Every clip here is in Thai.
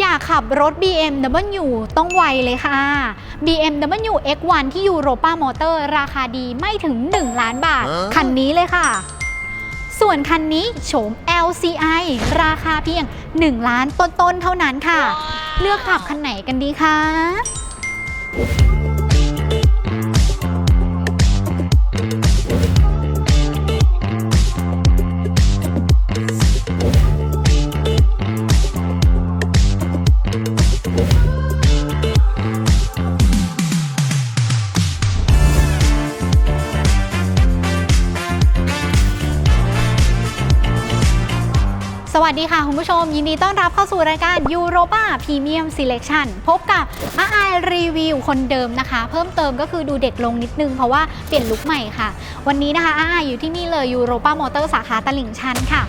อยากขับรถ BMW ต้องไวเลยค่ะ BMW X1 ที่ Europa Motor ราคาดีไม่ถึง 1 ล้านบาทฮะคันนี้เลยค่ะ ส่วนคันนี้โฉม LCI ราคาเพียง 1 ล้านต้นๆเท่านั้นค่ะ เลือกขับคันไหนกันดีคะ สวัสดีค่ะ คุณผู้ชม ยินดีต้อนรับเข้าสู่รายการ Europa Premium Selection พบกับอาไอรีวิวคนเดิมนะคะ เพิ่มเติมก็คือดูเด็กลงนิดนึง เพราะว่าเปลี่ยนลุคใหม่ค่ะ วันนี้นะคะอาไออยู่ที่นี่เลย Europa Motor สาขาตลิ่งชันค่ะ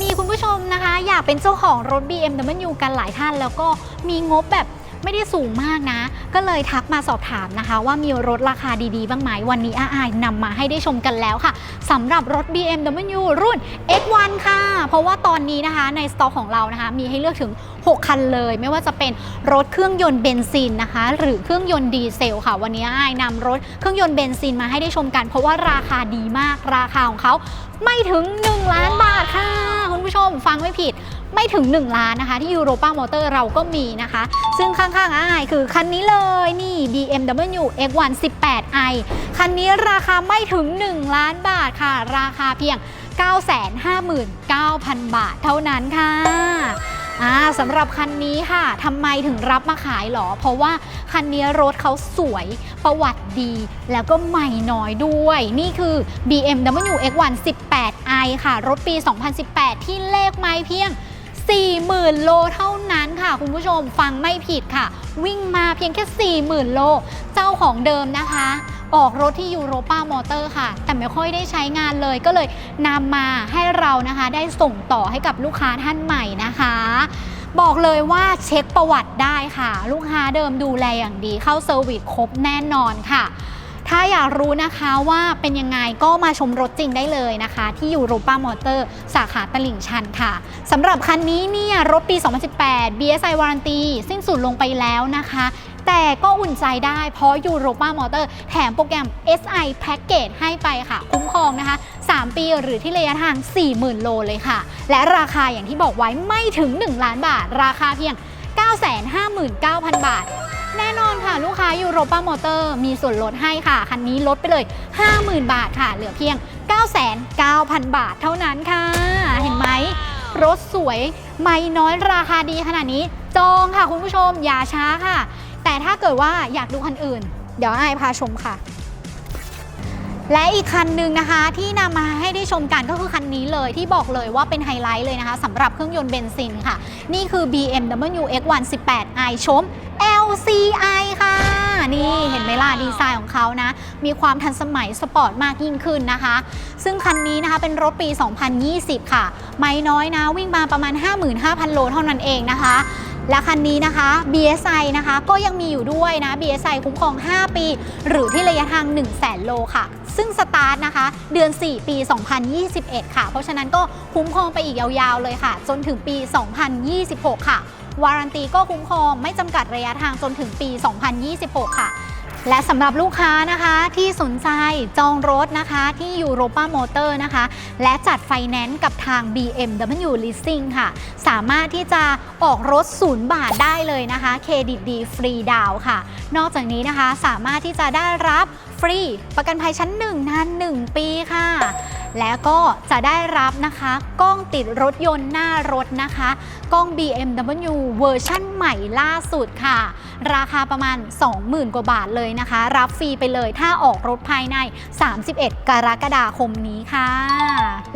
มีคุณผู้ชมนะคะ อยากเป็นเจ้าของรถ BMW กันหลายท่าน แล้วก็มีงบแบบ ไม่ได้สูงมากนะ ก็เลยทักมาสอบถามนะคะ ว่ามีรถราคาดีๆ บ้างไหมวันนี้อาไอนำมาให้ได้ชมกันแล้วค่ะสำหรับรถ BMW รุ่น X1 ค่ะ เพราะว่าตอนนี้นะคะในสต็อกของเรานะคะ มีให้เลือกถึง 6 คันเลย ไม่ว่าจะเป็นรถเครื่องยนต์เบนซินนะคะ หรือเครื่องยนต์ดีเซลค่ะ วันนี้อายนำรถเครื่องยนต์เบนซินมาให้ได้ชมกัน เพราะว่าราคาดีมากราคาของเขาไม่ถึง 1 ล้านบาทค่ะ คุณผู้ชมฟังไม่ผิด ไม่ถึง 1 ล้านนะคะ ที่ Europa Motor เราก็มีนะคะ ซึ่งข้างๆอ้ายคือคันนี้เลยนี่ BMW X1 18i คันนี้ราคาไม่ถึง 1 ล้านบาทค่ะ ราคาเพียง 959,000 บาทเท่านั้นค่ะอ่าสำหรับคันนี้ค่ะทำไมถึงรับมาขายหรอ เพราะว่าคันนี้รถเขาสวยประวัติดี แล้วก็ใหม่น้อยด้วย นี่คือ BMW X1 18i ค่ะ รถปี 2018 ที่เลขไม้เพียง 40,000 โลเท่านั้นค่ะ คุณผู้ชมฟังไม่ผิดค่ะ วิ่งมาเพียงแค่ 40,000 โล เจ้าของเดิมนะคะ ออกรถที่ยูโรป้ามอเตอร์ค่ะ แต่ไม่ค่อยได้ใช้งานเลยก็เลยนำมาให้เรานะคะ ได้ส่งต่อให้กับลูกค้าท่านใหม่นะคะบอกเลยว่าเช็คประวัติได้ค่ะ ลูกค้าเดิมดูแลอย่างดีเข้าเซอร์วิสครบแน่นอนค่ะ ถ้าอยากรู้นะคะว่าเป็นยังไงก็มาชมรถจริงได้เลยนะคะ ที่ยูโรป้ามอเตอร์ สาขาตลิ่งชันค่ะสำหรับคันนี้เนี่ยรถปี 2018 BSI Warranty สิ้นสุดลงไปแล้วนะคะ แต่ก็อุ่นใจได้เพราะยูโรปามอเตอร์แถมโปรแกรม SI Package ให้ไปค่ะ คุ้มครองนะคะ 3 ปีหรือที่ระยะทาง 40,000 โลเลยค่ะ และราคาอย่างที่บอกไว้ไม่ถึง 1 ล้านบาท ราคาเพียง 959,000 บาท แน่นอนค่ะ ลูกค้ายูโรป้ามอเตอร์มีส่วนลดให้ค่ะ คันนี้ลดไปเลย 50,000 บาทค่ะ เหลือเพียง 9,900,000 บาทเท่านั้นค่ะ เห็นไหม รถสวย ไม่น้อยราคาดีขนาดนี้ จองค่ะคุณผู้ชมอย่าช้าค่ะ แต่ถ้าเกิดว่าอยากดูคันอื่น เดี๋ยวไอายพาชมค่ะและอีกคันหนึ่งนะคะที่นำมาให้ได้ชมกันก็คือคันนี้เลยที่บอกเลยว่าเป็นไฮไลท์เลยนะคะสำหรับเครื่องยนต์เบนซินค่ะ นี่คือ BMW X1 18i ชม LCI ค่ะ นี่เห็นไหมล่ะดีไซน์ของเขานะ มีความทันสมัยสปอร์ตมากยิ่งขึ้นนะคะ ซึ่งคันนี้นะคะเป็นรถปี 2020 ค่ะ ไม่น้อยนะ วิ่งมาประมาณ 55,000 โลเท่านั้นเองนะคะและคันนี้นะคะ BSI นะคะก็ยังมีอยู่ด้วยนะ BSI คุ้มครอง 5 ปี หรือที่ระยะทาง 1 0 0 0 0 0 โลค่ะ ซึ่งสตาร์ทนะคะ เดือน 4 ปี 2021 ค่ะ เพราะฉะนั้นก็คุ้มครองไปอีกยาวๆเลยค่ะ จนถึงปี 2026 ค่ะ วารันตีก็คุ้มครองไม่จำกัดระยะทางจนถึงปี 2026 ค่ะและสำหรับลูกค้านะคะที่สนใจจองรถนะคะที่ Europa Motor นะคะ และจัดไฟแนนซ์กับทาง BMW Leasing ค่ะ สามารถที่จะออกรถศูนย์บาทได้เลยนะคะเครดิตดีฟรีดาวค่ะ นอกจากนี้นะคะสามารถที่จะได้รับฟรี ประกันภัยชั้น 1 นาน 1 ปีค่ะ แล้วก็จะได้รับนะคะกล้องติดรถยนต์หน้ารถนะคะ กล้อง BMW เวอร์ชั่นใหม่ล่าสุดค่ะ ราคาประมาณ 20,000 กว่าบาทเลยนะคะ รับฟรีไปเลยถ้าออกรถภายใน 31 กรกฎาคมนี้ค่ะ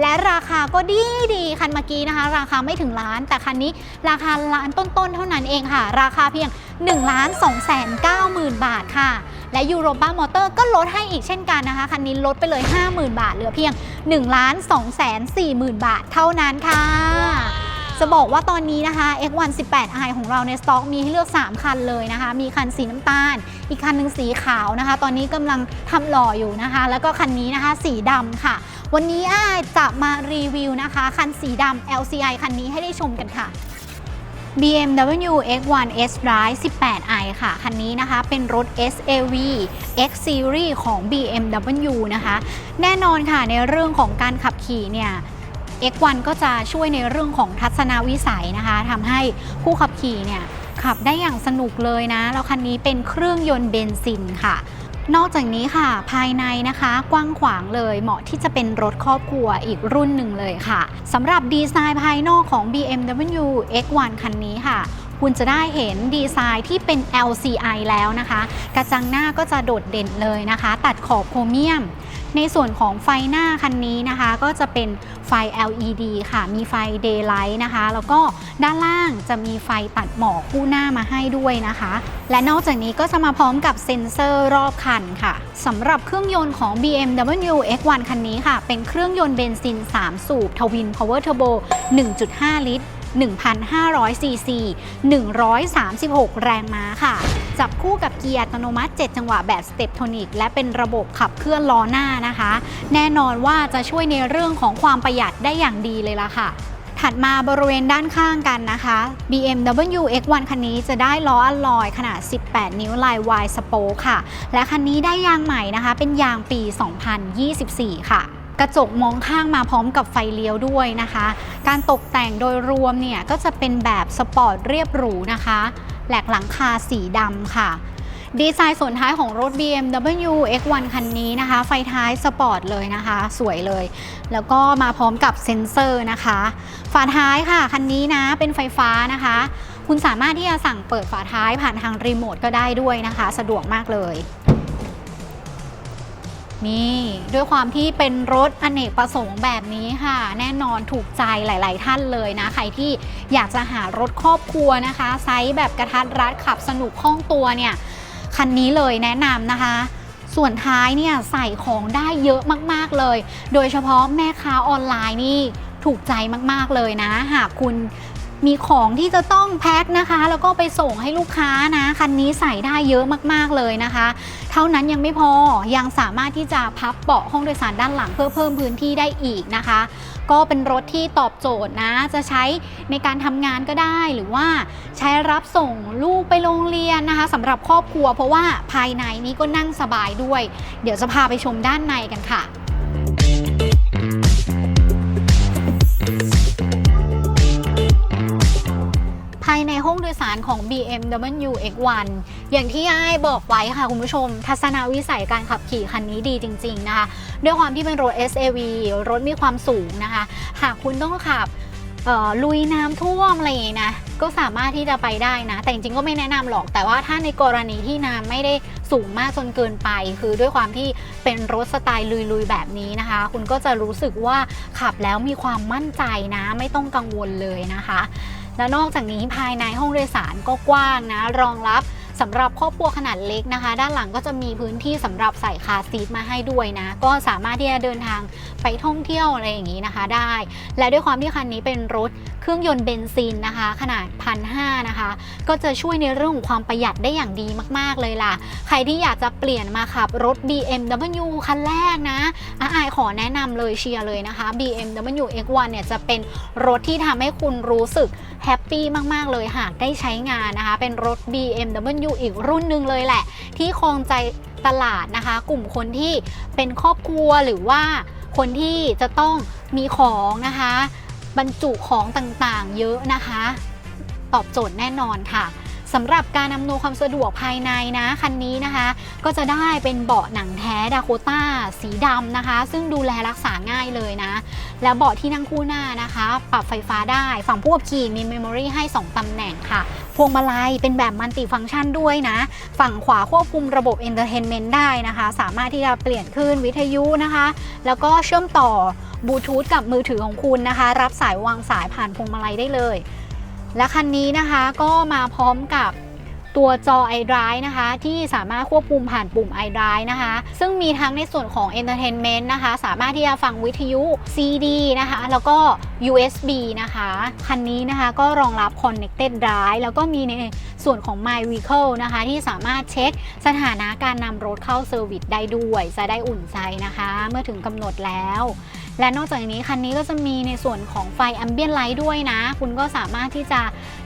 และราคาก็ดีดีคันเมื่อกี้นะคะ ราคาไม่ถึงล้าน แต่คันนี้ราคาล้านต้นๆ เท่านั้นเองค่ะ ราคาเพียง1ล้าน2แสน9หมื่นบาทค่ะ และยูโรป้ามอเตอร์ก็ลดให้อีกเช่นกันนะคะ คันนี้ลดไปเลย 50,000 บาท เหลือเพียง1ล้าน2แสน4หมื่นบาทเท่านั้นค่ะ จะบอกว่าตอนนี้นะคะ X1 18i ของเราในสต็อกมีให้เลือก 3 คันเลยนะคะ มีคันสีน้ำตาล อีกคันหนึ่งสีขาวนะคะ ตอนนี้กำลังทำหล่ออยู่นะคะ แล้วก็คันนี้นะคะสีดำค่ะ วันนี้อ้ายจะมารีวิวนะคะ คันสีดำ LCI คันนี้ให้ได้ชมกันค่ะ BMW X1 S Drive 18i ค่ะ คันนี้นะคะเป็นรถ SAV X Series ของ BMW นะคะ แน่นอนค่ะในเรื่องของการขับขี่เนี่ย X1 ก็จะช่วยในเรื่องของทัศนวิสัยนะคะทำให้ผู้ขับขี่เนี่ยขับได้อย่างสนุกเลยนะ แล้วคันนี้เป็นเครื่องยนต์เบนซินค่ะ นอกจากนี้ค่ะ ภายในนะคะกว้างขวางเลยเหมาะที่จะเป็นรถครอบครัวอีกรุ่นหนึ่งเลยค่ะสำหรับดีไซน์ภายนอกของ BMW X1 คันนี้ค่ะ คุณจะได้เห็นดีไซน์ที่เป็น LCI แล้วนะคะ กระจังหน้าก็จะโดดเด่นเลยนะคะ ตัดขอบโครเมียม ในส่วนของไฟหน้าคันนี้นะคะ ก็จะเป็นไฟ LED ค่ะ มีไฟ Daylight นะคะ แล้วก็ด้านล่างจะมีไฟตัดหมอกคู่หน้ามาให้ด้วยนะคะ และนอกจากนี้ก็จะมาพร้อมกับเซ็นเซอร์รอบคันค่ะสำหรับเครื่องยนต์ของ BMW X1 คันนี้ค่ะ เป็นเครื่องยนต์เบนซิน 3 สูบทวิน Power Turbo 1.5 ลิตร 1,500ซีซี136 แรงม้าค่ะ จับคู่กับเกียร์อัตโนมัติ 7 จังหวะแบบสเตปโทนิกและเป็นระบบขับเคลื่อนล้อหน้านะคะ แน่นอนว่าจะช่วยในเรื่องของความประหยัดได้อย่างดีเลยล่ะค่ะถัดมาบริเวณด้านข้างกันนะคะ BMW X1 คันนี้จะได้ล้ออัลลอยขนาด 18 นิ้วลายวายสโปค่ะ และคันนี้ได้ยางใหม่นะคะ เป็นยางปี 2024 ค่ะ กระจกมองข้างมาพร้อมกับไฟเลี้ยวด้วยนะคะ การตกแต่งโดยรวมเนี่ยก็จะเป็นแบบสปอร์ตเรียบหรูนะคะ แหลกหลังคาสีดำค่ะดีไซน์ส่วนท้ายของรถ BMW X1 คันนี้นะคะ ไฟท้ายสปอร์ตเลยนะคะ สวยเลย แล้วก็มาพร้อมกับเซ็นเซอร์นะคะ ฝาท้ายค่ะ คันนี้นะเป็นไฟฟ้านะคะ คุณสามารถที่จะสั่งเปิดฝาท้ายผ่านทางรีโมทก็ได้ด้วยนะคะ สะดวกมากเลย นี่ด้วยความที่เป็นรถอเนกประสงค์แบบนี้ค่ะ แน่นอนถูกใจหลาย ๆ ท่านเลยนะ ใครที่อยากจะหารถครอบครัวนะคะ ไซส์แบบกระทัดรัดขับสนุกคล่องตัวเนี่ยคันนี้เลยแนะนำนะคะ ส่วนท้ายเนี่ยใส่ของได้เยอะมาก ๆ เลย โดยเฉพาะแม่ค้าออนไลน์นี่ถูกใจมาก ๆ เลยนะ หากคุณ มีของที่จะต้องแพ็คนะคะ แล้วก็ไปส่งให้ลูกค้านะ คันนี้ใส่ได้เยอะมากๆเลยนะคะ เท่านั้นยังไม่พอยังสามารถที่จะพับเบาะห้องโดยสารด้านหลังเพื่อเพิ่มพื้นที่ได้อีกนะคะ ก็เป็นรถที่ตอบโจทย์นะ จะใช้ในการทำงานก็ได้หรือว่าใช้รับส่งลูกไปโรงเรียนนะคะสำหรับครอบครัว เพราะว่าภายในนี้ก็นั่งสบายด้วย เดี๋ยวจะพาไปชมด้านในกันค่ะ องโดยสารของ BMW X1 อย่างที่ไอ้ายบอกไว้ค่ะคุณผู้ชม ทัศนวิสัยการขับขี่คันนี้ดีจริง ๆ นะคะ ด้วยความที่เป็นรถ SAV รถมีความสูงนะคะ หากคุณต้องขับลุยน้ำท่วมอะไรอย่างนี้นะ ก็สามารถที่จะไปได้นะ แต่จริงๆก็ไม่แนะนำหรอก แต่ว่าถ้าในกรณีที่น้ำไม่ได้สูงมากจนเกินไป คือด้วยความที่เป็นรถสไตล์ลุยๆแบบนี้นะคะ คุณก็จะรู้สึกว่าขับแล้วมีความมั่นใจนะ ไม่ต้องกังวลเลยนะคะ และนอกจากนี้ภายในห้องโดยสารก็กว้างนะ รองรับสำหรับครอบครัวขนาดเล็กนะคะ ด้านหลังก็จะมีพื้นที่สำหรับใส่คาร์ซีทมาให้ด้วยนะ ก็สามารถที่จะเดินทางไปท่องเที่ยวอะไรอย่างนี้นะคะได้ และด้วยความที่คันนี้เป็นรถเครื่องยนต์เบนซินนะคะ ขนาดพันห้านะคะ ก็จะช่วยในเรื่องของความประหยัดได้อย่างดีมาก ๆ เลยล่ะ ใครที่อยากจะเปลี่ยนมาขับรถ BMW คันแรกนะอาอขอแนะนำเลยเชียร์เลยนะคะ BMW X1 เนี่ยจะเป็นรถที่ทำให้คุณรู้สึกแฮปปี้มาก ๆ เลยหากได้ใช้งานนะคะ เป็นรถ BMW อีกรุ่นหนึ่งเลยแหละ ที่ครองใจตลาดนะคะ กลุ่มคนที่เป็นครอบครัวหรือว่าคนที่จะต้องมีของนะคะ บรรจุของต่างๆ เยอะนะคะ ตอบโจทย์แน่นอนค่ะสำหรับการอำนวยความสะดวกภายในนะคันนี้นะคะ ก็จะได้เป็นเบาะหนังแท้ดาโคต้าสีดำนะคะ ซึ่งดูแลรักษาง่ายเลยนะ และเบาะที่นั่งคู่หน้านะคะ ปรับไฟฟ้าได้ ฝั่งผู้ขับขี่มีเมมโมรี่ให้ 2 ตำแหน่งค่ะ พวงมาลัยเป็นแบบมัลติฟังก์ชันด้วยนะ ฝั่งขวาควบคุมระบบเอนเตอร์เทนเมนต์ได้นะคะ สามารถที่จะเปลี่ยนคลื่นวิทยุนะคะ แล้วก็เชื่อมต่อบลูทูธกับมือถือของคุณนะคะ รับสายวางสายผ่านพวงมาลัยได้เลย และคันนี้นะคะก็มาพร้อมกับ ตัวจอ iDrive นะคะ ที่สามารถควบคุมผ่านปุ่ม iDrive นะคะ ซึ่งมีทั้งในส่วนของ Entertainment นะคะ สามารถที่จะฟังวิทยุ CD นะคะ แล้วก็ USB นะคะ คันนี้นะคะก็รองรับ Connected Drive แล้วก็มีในส่วนของ My Vehicle นะคะ ที่สามารถเช็คสถานะการนำรถเข้าเซอร์วิสได้ด้วย จะได้อุ่นใจนะคะ เมื่อถึงกำหนดแล้ว และนอกจากนี้คันนี้ก็จะมีในส่วนของไฟแอมเบียนไลท์ด้วยนะ คุณก็สามารถที่จะ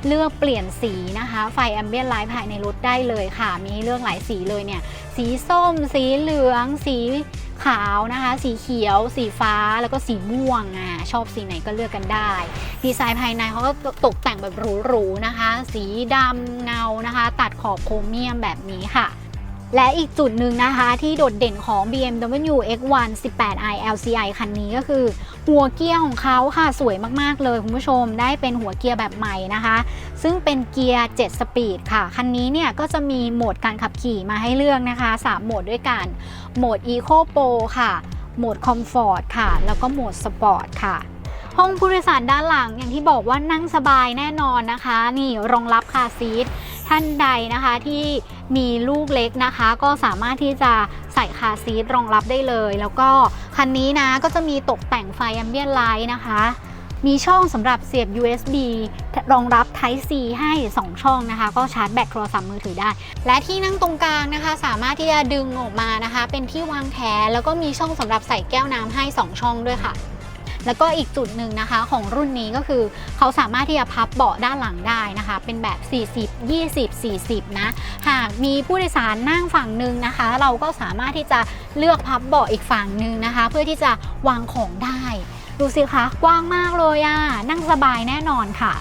เลือกเปลี่ยนสีนะคะ ไฟแอมเบียนไลท์ภายในรถได้เลยค่ะ มีให้เลือกหลายสีเลยเนี่ย สีส้ม สีเหลือง สีขาวนะคะ สีเขียว สีฟ้าแล้วก็สีม่วงอะชอบสีไหนก็เลือกกันได้ ดีไซน์ภายในเขาก็ตกแต่งแบบหรูๆนะคะ สีดำเงานะคะ ตัดขอบโครเมียมแบบนี้ค่ะ และอีกจุดหนึ่งนะคะที่โดดเด่นของ BMW X1 18i LCI คันนี้ก็คือ หัวเกียร์ของเขาค่ะสวยมากๆเลยคุณผู้ชมได้เป็นหัวเกียร์แบบใหม่นะคะ ซึ่งเป็นเกียร์ 7 สปีดค่ะ คันนี้เนี่ยก็จะมีโหมดการขับขี่มาให้เลือกนะคะ 3 โหมดด้วยกัน โหมด Eco Pro ค่ะ โหมด Comfort ค่ะ แล้วก็โหมด Sport ค่ะห้องผู้โดยสารด้านหลังอย่างที่บอกว่านั่งสบายแน่นอนนะคะ นี่รองรับคาซีท ท่านใดนะคะที่มีลูกเล็กนะคะ ก็สามารถที่จะใส่คาซีทรองรับได้เลย แล้วก็คันนี้นะก็จะมีตกแต่งไฟแอมเบียนไลท์นะคะ มีช่องสำหรับเสียบ USB รองรับ Type C ให้ 2 ช่องนะคะ ก็ชาร์จแบตโทรศัพท์มือถือได้ และที่นั่งตรงกลางนะคะ สามารถที่จะดึงออกมานะคะ เป็นที่วางแขนแล้วก็มีช่องสำหรับใส่แก้วน้ำให้ 2 ช่องด้วยค่ะ แล้วก็อีกจุดหนึ่งนะคะของรุ่นนี้ก็คือเขาสามารถที่จะพับเบาะด้านหลังได้นะคะ เป็นแบบ 40 20 40 นะ หากมีผู้โดยสารนั่งฝั่งหนึ่งนะคะ เราก็สามารถที่จะเลือกพับเบาะอีกฝั่งหนึ่งนะคะ เพื่อที่จะวางของได้ ดูสิคะกว้างมากเลยอะนั่งสบายแน่นอนค่ะ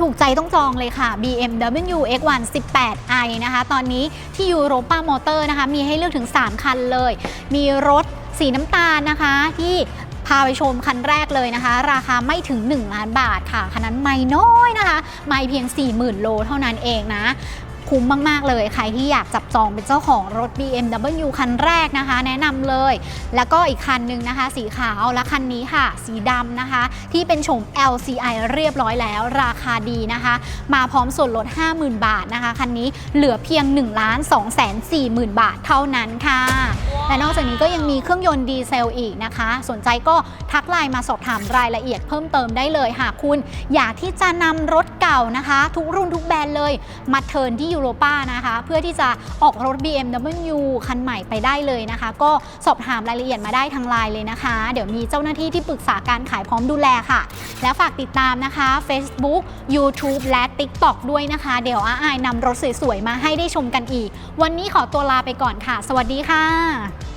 ถูกใจต้องจองเลยค่ะ BMW X1 18i นะคะ ตอนนี้ที่ยูโรปามอเตอร์นะคะ มีให้เลือกถึง 3 คันเลย มีรถสีน้ำตาลนะคะที่พาไปชมคันแรกเลยนะคะ ราคาไม่ถึง 1 ล้านบาทค่ะ คันนั้นไม่น้อยนะคะ ไม่เพียง 40,000 โลเท่านั้นเองนะ คุ้มมาก ๆ เลย ใครที่อยากจับจองเป็นเจ้าของรถ BMW คันแรกนะคะ แนะนำเลย แล้วก็อีกคันหนึ่งนะคะ สีขาวและคันนี้ค่ะ สีดำนะคะ ที่เป็นโฉม LCI เรียบร้อยแล้ว ราคาดีนะคะ มาพร้อมส่วนลด 50,000 บาทนะคะ คันนี้เหลือเพียง 1 2 4 0 0 0 0 บาทเท่านั้นค่ะ และนอกจากนี้ก็ยังมีเครื่องยนต์ดีเซลอีกนะคะ สนใจก็ทักไลน์มาสอบถามรายละเอียดเพิ่มเติมได้เลยหากคุณอยากที่จะนำรถเก่านะคะ ทุกรุ่นทุกแบรนด์เลย มาเทิร์นที่ยูโรป้านะคะ เพื่อที่จะออกรถ BMW คันใหม่ไปได้เลยนะคะ ก็สอบถามรายละเอียดมาได้ทางไลน์เลยนะคะ เดี๋ยวมีเจ้าหน้าที่ที่ปรึกษาการขายพร้อมดูแลค่ะ แล้วฝากติดตามนะคะ Facebook YouTube และ TikTok ด้วยนะคะ เดี๋ยวอาอายนำรถสวยๆมาให้ได้ชมกันอีก วันนี้ขอตัวลาไปก่อนค่ะ สวัสดีค่ะ